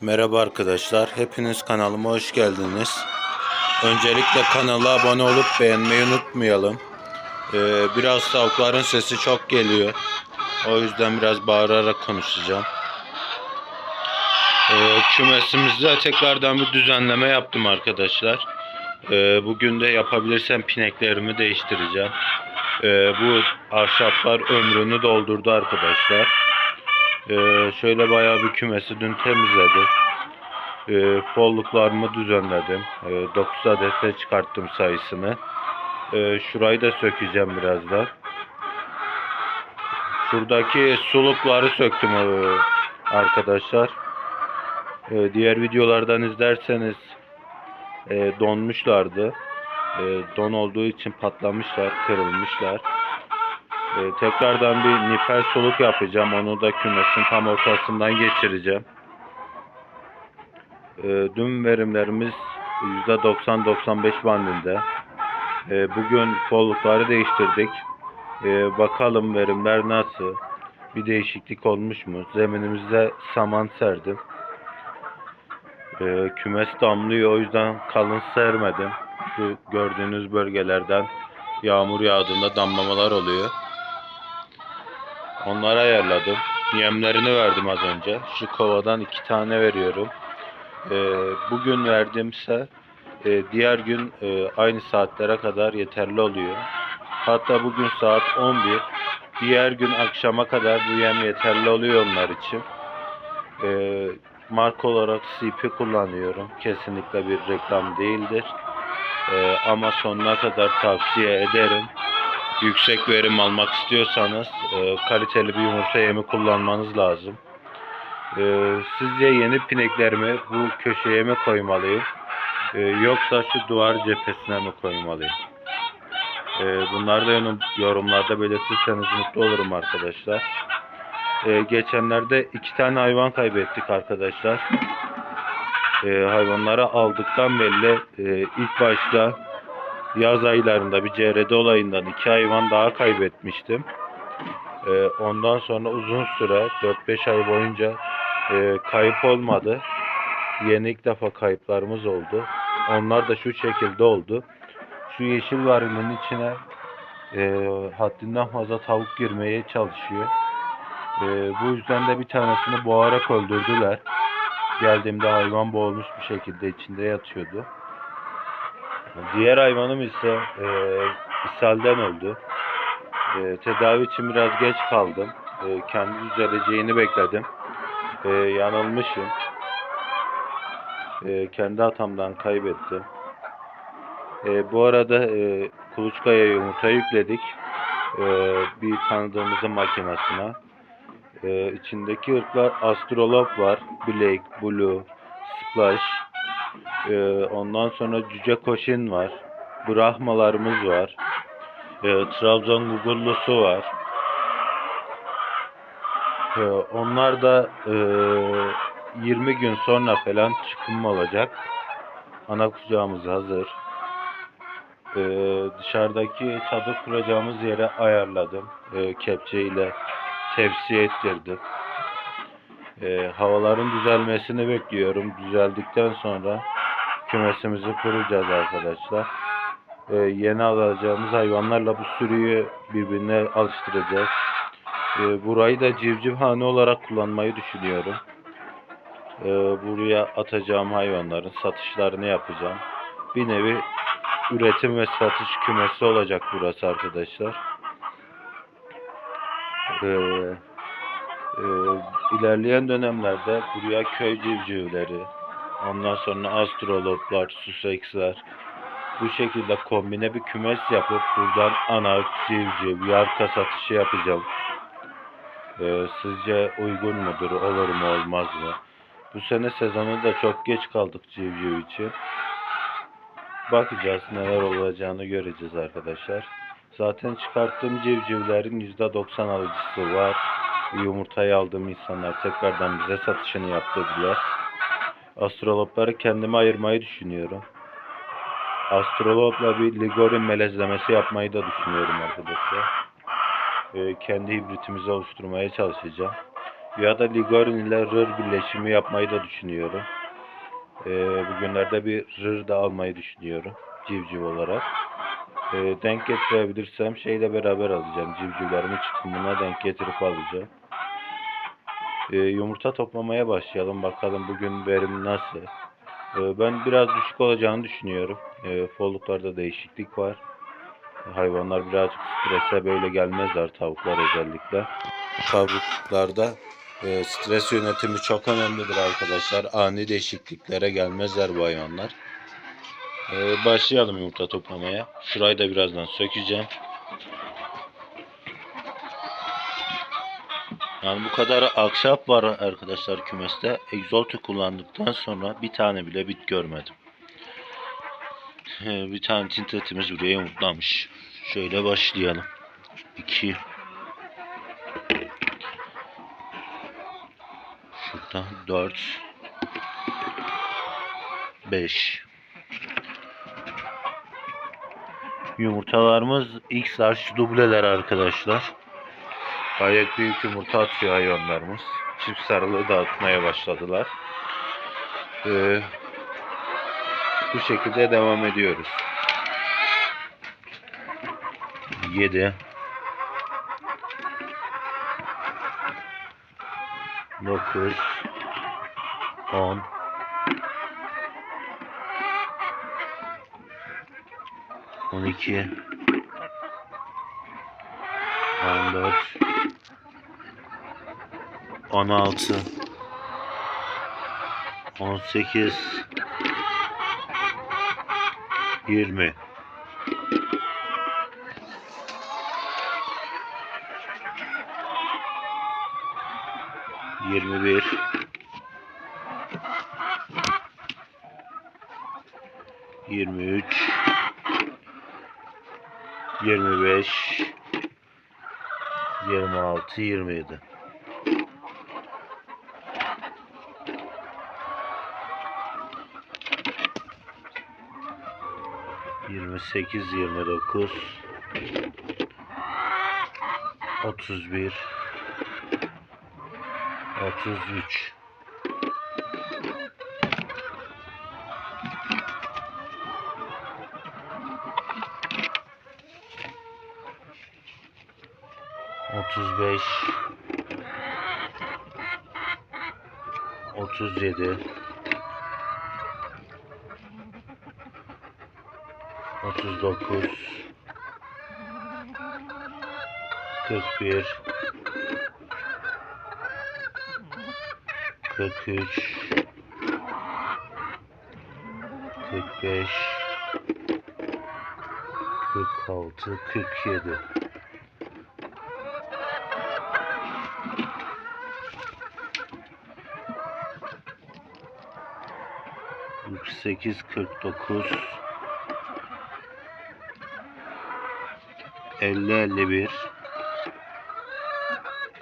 Merhaba arkadaşlar, hepiniz kanalıma hoş geldiniz. Öncelikle kanala abone olup beğenmeyi unutmayalım. Ee, biraz tavukların sesi çok geliyor. O yüzden biraz bağırarak konuşacağım. Ee, kümesimizde tekrardan bir düzenleme yaptım arkadaşlar. Ee, bugün de yapabilirsem pineklerimi değiştireceğim. Ee, bu ahşaplar ömrünü doldurdu arkadaşlar. Ee, şöyle bayağı bir kümesi dün temizledim. Ee, folluklarımı düzenledim. Ee, 9 adete çıkarttım sayısını. Ee, şurayı da sökeceğim birazdan. Şuradaki sulukları söktüm ee, arkadaşlar. Ee, diğer videolardan izlerseniz e, donmuşlardı. E, don olduğu için patlamışlar, kırılmışlar. E, tekrardan bir nipel soluk yapacağım. Onu da kümesin tam ortasından geçireceğim. E, dün verimlerimiz %90-95 bandında. E, bugün follukları değiştirdik. E, bakalım verimler nasıl? Bir değişiklik olmuş mu? Zeminimizde saman serdim. E, kümes damlıyor o yüzden kalın sermedim. Şu gördüğünüz bölgelerden yağmur yağdığında damlamalar oluyor. Onları ayarladım. Yemlerini verdim az önce. Şu kovadan iki tane veriyorum. Ee, bugün verdiğimse e, diğer gün e, aynı saatlere kadar yeterli oluyor. Hatta bugün saat 11. Diğer gün akşama kadar bu yem yeterli oluyor onlar için. Ee, marka olarak CP kullanıyorum. Kesinlikle bir reklam değildir. Ee, ama sonuna kadar tavsiye ederim yüksek verim almak istiyorsanız e, kaliteli bir yumurta yemi kullanmanız lazım. E, sizce yeni pineklerimi bu köşeye mi koymalıyım? E, yoksa şu duvar cephesine mi koymalıyım? E, bunları da yorum- yorumlarda belirtirseniz mutlu olurum arkadaşlar. E, geçenlerde iki tane hayvan kaybettik arkadaşlar. E, hayvanları aldıktan belli e, ilk başta yaz aylarında bir CRD olayından iki hayvan daha kaybetmiştim. Ee, ondan sonra uzun süre 4-5 ay boyunca e, kayıp olmadı. Yeni ilk defa kayıplarımız oldu. Onlar da şu şekilde oldu. Şu yeşil varilin içine e, haddinden fazla tavuk girmeye çalışıyor. E, bu yüzden de bir tanesini boğarak öldürdüler. Geldiğimde hayvan boğulmuş bir şekilde içinde yatıyordu. Diğer hayvanım ise e, ishalden öldü. E, tedavi için biraz geç kaldım. E, kendi düzeleceğini bekledim. E, yanılmışım. E, kendi hatamdan kaybettim. E, bu arada e, kuluçkaya yumurta yükledik. E, bir tanıdığımızın makinesine. E, içindeki ırklar astrolop var. Blake, Blue, Splash, ee, ondan sonra Cüce Koşin var. Brahmalarımız var. Ee, Trabzon Gugullusu var. Ee, onlar da e, 20 gün sonra falan çıkım olacak. Ana kucağımız hazır. Ee, dışarıdaki çadır kuracağımız yere ayarladım. Ee, kepçeyle tepsi ettirdim. Ee, havaların düzelmesini bekliyorum. Düzeldikten sonra kümesimizi kuracağız arkadaşlar. Ee, yeni alacağımız hayvanlarla bu sürüyü birbirine alıştıracağız. Ee, burayı da civcivhane olarak kullanmayı düşünüyorum. Ee, buraya atacağım hayvanların satışlarını yapacağım. Bir nevi üretim ve satış kümesi olacak burası arkadaşlar. Ee, e, ilerleyen dönemlerde buraya köy civcivleri, ondan sonra astroloplar, suseksler bu şekilde kombine bir kümes yapıp buradan ana, civciv, yarka satışı yapacağım. Ee, sizce uygun mudur, olur mu, olmaz mı? Bu sene sezonu da çok geç kaldık civciv için. Bakacağız neler olacağını göreceğiz arkadaşlar. Zaten çıkarttığım civcivlerin %90 alıcısı var. Yumurtayı aldığım insanlar tekrardan bize satışını yaptırdılar. Astrolopları kendime ayırmayı düşünüyorum. Astrolopla bir Ligorin melezlemesi yapmayı da düşünüyorum arkadaşlar. Ee, kendi hibritimizi oluşturmaya çalışacağım. Ya da Ligorin ile Rır birleşimi yapmayı da düşünüyorum. Ee, bugünlerde bir Rır da almayı düşünüyorum. Civciv olarak. Ee, denk getirebilirsem şeyle beraber alacağım. Civcivlerimin çıkımına denk getirip alacağım. Ee, yumurta toplamaya başlayalım. Bakalım bugün verim nasıl. Ee, ben biraz düşük olacağını düşünüyorum. Ee, folluklarda değişiklik var. Hayvanlar birazcık strese böyle gelmezler. Tavuklar özellikle. Tavuklarda e, stres yönetimi çok önemlidir arkadaşlar. Ani değişikliklere gelmezler bu hayvanlar. Ee, başlayalım yumurta toplamaya. Şurayı da birazdan sökeceğim. Yani bu kadar akşap var arkadaşlar kümeste. Exalt'u kullandıktan sonra bir tane bile bit görmedim. Bir tane tintetimiz buraya yumurtlamış. Şöyle başlayalım. 2 Şurada 4 5 Yumurtalarımız X large dubleler arkadaşlar. Gayet büyük yumurta atıyor hayvanlarımız. Çift sarılı dağıtmaya başladılar. Ee, bu şekilde devam ediyoruz. 7 9 10 12 14 16 18 20 21 23 25 26 27 28 29 31 33 35 37 39 41 43 45 46 47 48 49 50 51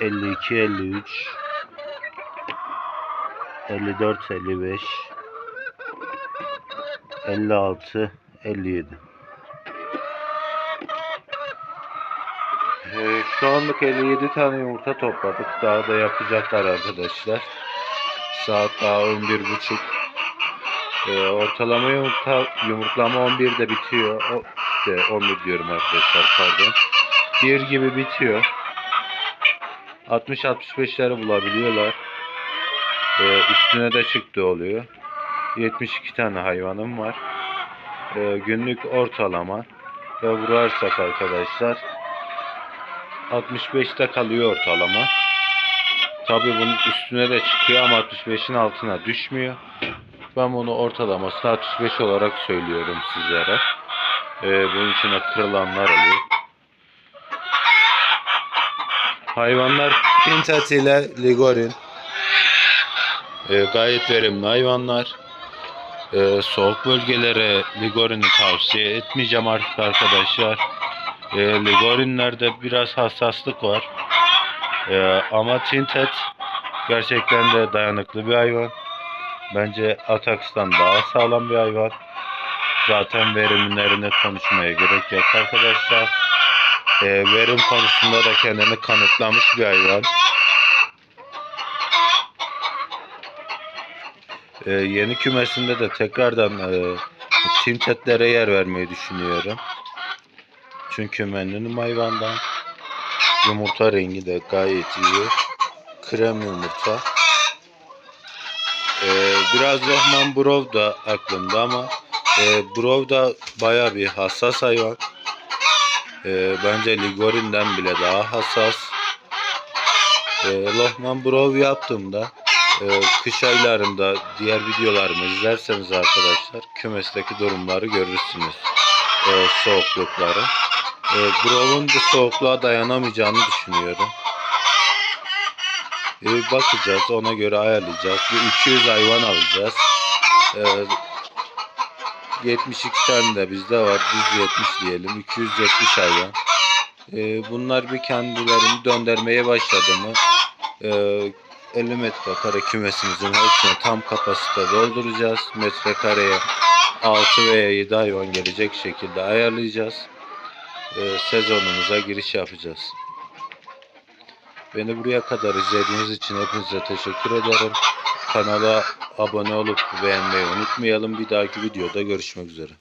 52 53 54 55 56 57 Ee, şu anlık 57 tane yumurta topladık. Daha da yapacaklar arkadaşlar. Saat daha 11.30. Ee, ortalama yumurta, yumurtlama 11'de bitiyor. O, işte 11 diyorum arkadaşlar pardon. 1 gibi bitiyor. 60-65'leri bulabiliyorlar. Ee, üstüne de çıktı oluyor. 72 tane hayvanım var. Ee, günlük ortalama ve vurarsak arkadaşlar 65'te kalıyor ortalama. Tabii bunun üstüne de çıkıyor ama 65'in altına düşmüyor. Ben bunu ortalaması 65 olarak söylüyorum sizlere. Ee, bunun içine kırılanlar oluyor. Hayvanlar Pintat ile Ligorin. Ee, gayet verimli hayvanlar. Ee, soğuk bölgelere Ligorin'i tavsiye etmeyeceğim artık arkadaşlar. Ee, Ligorinlerde biraz hassaslık var. Ee, ama Tintet gerçekten de dayanıklı bir hayvan. Bence Atax'tan daha sağlam bir hayvan. Zaten verimlerini konuşmaya gerek yok arkadaşlar. Ee, verim konusunda da kendini kanıtlamış bir hayvan. Ee, yeni kümesinde de tekrardan e, tintetlere yer vermeyi düşünüyorum. Çünkü memnunum hayvandan. Yumurta rengi de gayet iyi. Krem yumurta. Ee, biraz Lohman Brov da aklımda ama e, Brov da baya bir hassas hayvan. Ee, bence Ligorin'den bile daha hassas. Ee, Lohman Brov yaptığımda e, kış aylarında diğer videolarımı izlerseniz arkadaşlar kümesteki durumları görürsünüz. E, soğuklukları. E, Brov'un bu soğukluğa dayanamayacağını düşünüyorum. E, bakacağız ona göre ayarlayacağız. Bir 200 hayvan alacağız. E, 72 tane de bizde var. Düz 70 diyelim. 270 hayvan. E, bunlar bir kendilerini döndürmeye başladı mı e, 50 metrekare kümesimizin hepsini tam kapasite dolduracağız. Metrekareye 6 veya 7 hayvan gelecek şekilde ayarlayacağız. E, sezonumuza giriş yapacağız. Beni buraya kadar izlediğiniz için hepinize teşekkür ederim. Kanala abone olup beğenmeyi unutmayalım. Bir dahaki videoda görüşmek üzere.